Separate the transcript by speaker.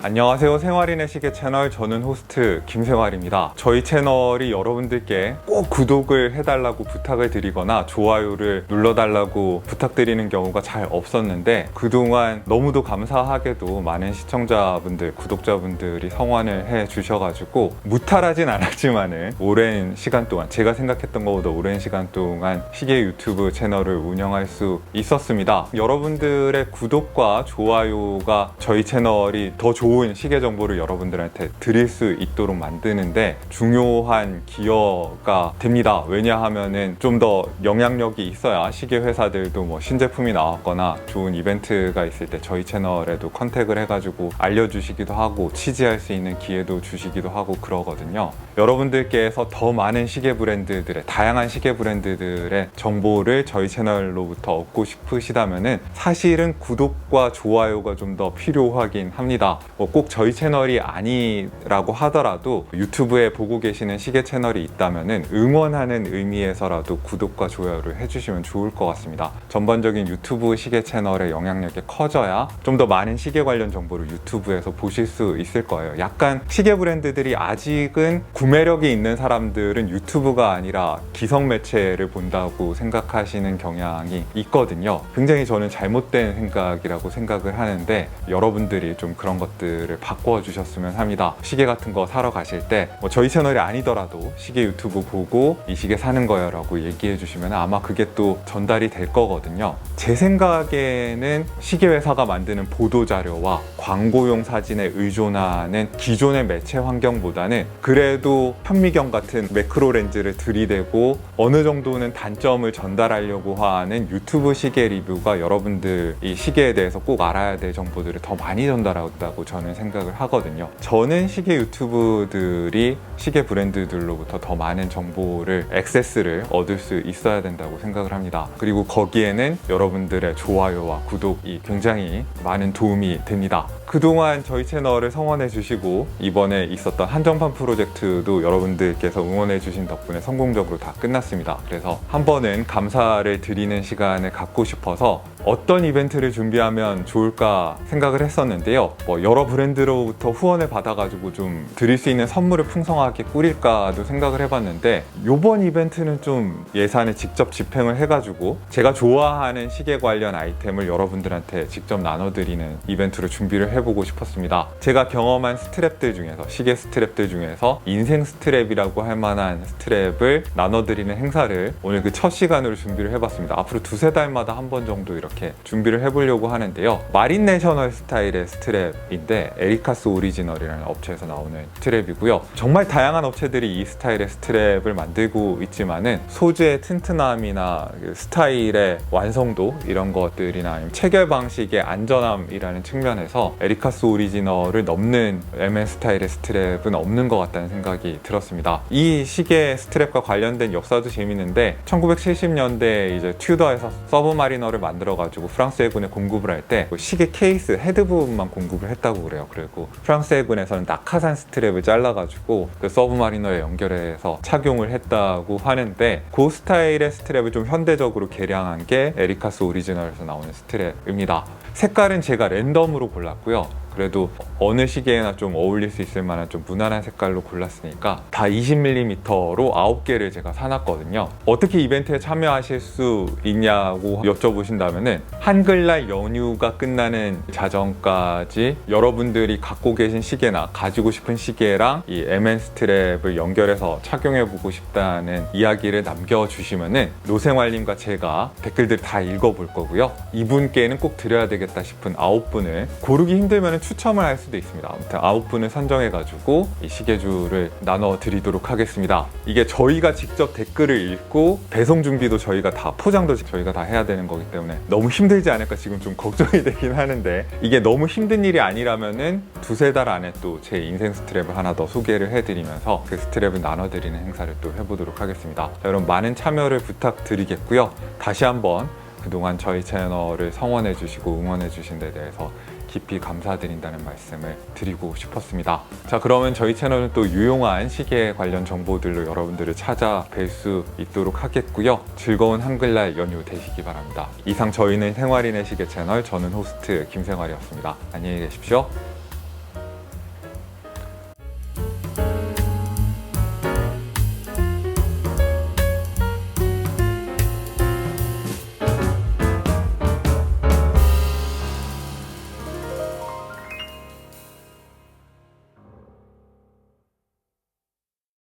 Speaker 1: 안녕하세요. 생활인의 시계 채널 저는 호스트 김생활입니다. 저희 채널이 여러분들께 꼭 구독을 해달라고 부탁을 드리거나 좋아요를 눌러달라고 부탁드리는 경우가 잘 없었는데 그동안 너무도 감사하게도 많은 시청자분들, 구독자분들이 성원을 해 주셔가지고 무탈하진 않았지만은 오랜 시간 동안 제가 생각했던 것보다 오랜 시간 동안 시계 유튜브 채널을 운영할 수 있었습니다. 여러분들의 구독과 좋아요가 저희 채널이 더 좋은 시계 정보를 여러분들한테 드릴 수 있도록 만드는데 중요한 기여가 됩니다. 왜냐하면은 좀 더 영향력이 있어야 시계 회사들도 뭐 신제품이 나왔거나 좋은 이벤트가 있을 때 저희 채널에도 컨택을 해가지고 알려주시기도 하고 취재할 수 있는 기회도 주시기도 하고 그러거든요. 여러분들께서 더 많은 시계 브랜드들의 다양한 시계 브랜드들의 정보를 저희 채널로부터 얻고 싶으시다면은 사실은 구독과 좋아요가 좀 더 필요하긴 합니다. 뭐꼭 저희 채널이 아니라고 하더라도 유튜브에 보고 계시는 시계 채널이 있다면은 응원하는 의미에서라도 구독과 좋아요를 해주시면 좋을 것 같습니다. 전반적인 유튜브 시계 채널의 영향력이 커져야 좀 더 많은 시계 관련 정보를 유튜브에서 보실 수 있을 거예요. 약간 시계 브랜드들이 아직은 구매력이 있는 사람들은 유튜브가 아니라 기성 매체를 본다고 생각하시는 경향이 있거든요. 굉장히 저는 잘못된 생각이라고 생각을 하는데 여러분들이 좀 그런 것들 을 바꿔 주셨으면 합니다. 시계 같은 거 사러 가실 때 뭐 저희 채널이 아니더라도 시계 유튜브 보고 이 시계 사는 거야라고 얘기해 주시면 아마 그게 또 전달이 될 거거든요. 제 생각에는 시계 회사가 만드는 보도 자료와 광고용 사진에 의존하는 기존의 매체 환경보다는 그래도 현미경 같은 매크로 렌즈를 들이대고 어느 정도는 단점을 전달하려고 하는 유튜브 시계 리뷰가 여러분들 이 시계에 대해서 꼭 알아야 될 정보들을 더 많이 전달한다고 저는 생각을 하거든요. 저는 시계 유튜브들이 시계 브랜드들로부터 더 많은 정보를 액세스를 얻을 수 있어야 된다고 생각을 합니다. 그리고 거기에는 여러분들의 좋아요와 구독이 굉장히 많은 도움이 됩니다. 그동안 저희 채널을 성원해 주시고 이번에 있었던 한정판 프로젝트도 여러분들께서 응원해 주신 덕분에 성공적으로 다 끝났습니다. 그래서 한 번은 감사를 드리는 시간을 갖고 싶어서 어떤 이벤트를 준비하면 좋을까 생각을 했었는데요. 뭐 여러 브랜드로부터 후원을 받아가지고 좀 드릴 수 있는 선물을 풍성하게 꾸릴까도 생각을 해봤는데 이번 이벤트는 좀 예산을 직접 집행을 해가지고 제가 좋아하는 시계 관련 아이템을 여러분들한테 직접 나눠드리는 이벤트를 준비를 해 보고 싶었습니다. 제가 경험한 스트랩들 중에서 시계 스트랩들 중에서 인생 스트랩이라고 할 만한 스트랩을 나눠드리는 행사를 오늘 그 첫 시간으로 준비를 해봤습니다. 앞으로 두세 달마다 한 번 정도 이렇게 준비를 해보려고 하는데요. 마린 내셔널 스타일의 스트랩인데 에리카스 오리지널이라는 업체에서 나오는 스트랩이고요. 정말 다양한 업체들이 이 스타일의 스트랩을 만들고 있지만은 소재의 튼튼함이나 그 스타일의 완성도 이런 것들이나 체결 방식의 안전함이라는 측면에서 에리카스 오리지널을 넘는 MN 스타일의 스트랩은 없는 것 같다는 생각이 들었습니다. 이 시계 스트랩과 관련된 역사도 재밌는데 1970년대 이제 튜더에서 서브마리너를 만들어가지고 프랑스 해군에 공급을 할 때 시계 케이스 헤드 부분만 공급을 했다고 그래요. 그리고 프랑스 해군에서는 낙하산 스트랩을 잘라가지고 그 서브마리너에 연결해서 착용을 했다고 하는데 그 스타일의 스트랩을 좀 현대적으로 개량한 게 에리카스 오리지널에서 나오는 스트랩입니다. 색깔은 제가 랜덤으로 골랐고요. 그래도 어느 시계에나 좀 어울릴 수 있을 만한 좀 무난한 색깔로 골랐으니까 다 20mm로 9개를 제가 사놨거든요. 어떻게 이벤트에 참여하실 수 있냐고 여쭤보신다면은 한글날 연휴가 끝나는 자정까지 여러분들이 갖고 계신 시계나 가지고 싶은 시계랑 이 MN 스트랩을 연결해서 착용해보고 싶다는 이야기를 남겨주시면은 노생활님과 제가 댓글들 다 읽어볼 거고요. 이분께는 꼭 드려야 되겠다 싶은 9분을 고르기 힘들면 추첨을 할 수도 있습니다. 아무튼 9분을 선정해가지고 이 시계줄을 나눠 드리도록 하겠습니다. 이게 저희가 직접 댓글을 읽고 배송 준비도 저희가 다 포장도 저희가 다 해야 되는 거기 때문에 너무 힘들지 않을까 지금 좀 걱정이 되긴 하는데 이게 너무 힘든 일이 아니라면은 두세 달 안에 또 제 인생 스트랩을 하나 더 소개를 해드리면서 그 스트랩을 나눠드리는 행사를 또 해보도록 하겠습니다. 자, 여러분 많은 참여를 부탁드리겠고요. 다시 한번 그동안 저희 채널을 성원해 주시고 응원해 주신 데 대해서 깊이 감사드린다는 말씀을 드리고 싶었습니다. 자, 그러면 저희 채널은 또 유용한 시계 관련 정보들로 여러분들을 찾아뵐 수 있도록 하겠고요. 즐거운 한글날 연휴 되시기 바랍니다. 이상 저희는 생활인의 시계 채널, 저는 호스트 김생활이었습니다. 안녕히 계십시오.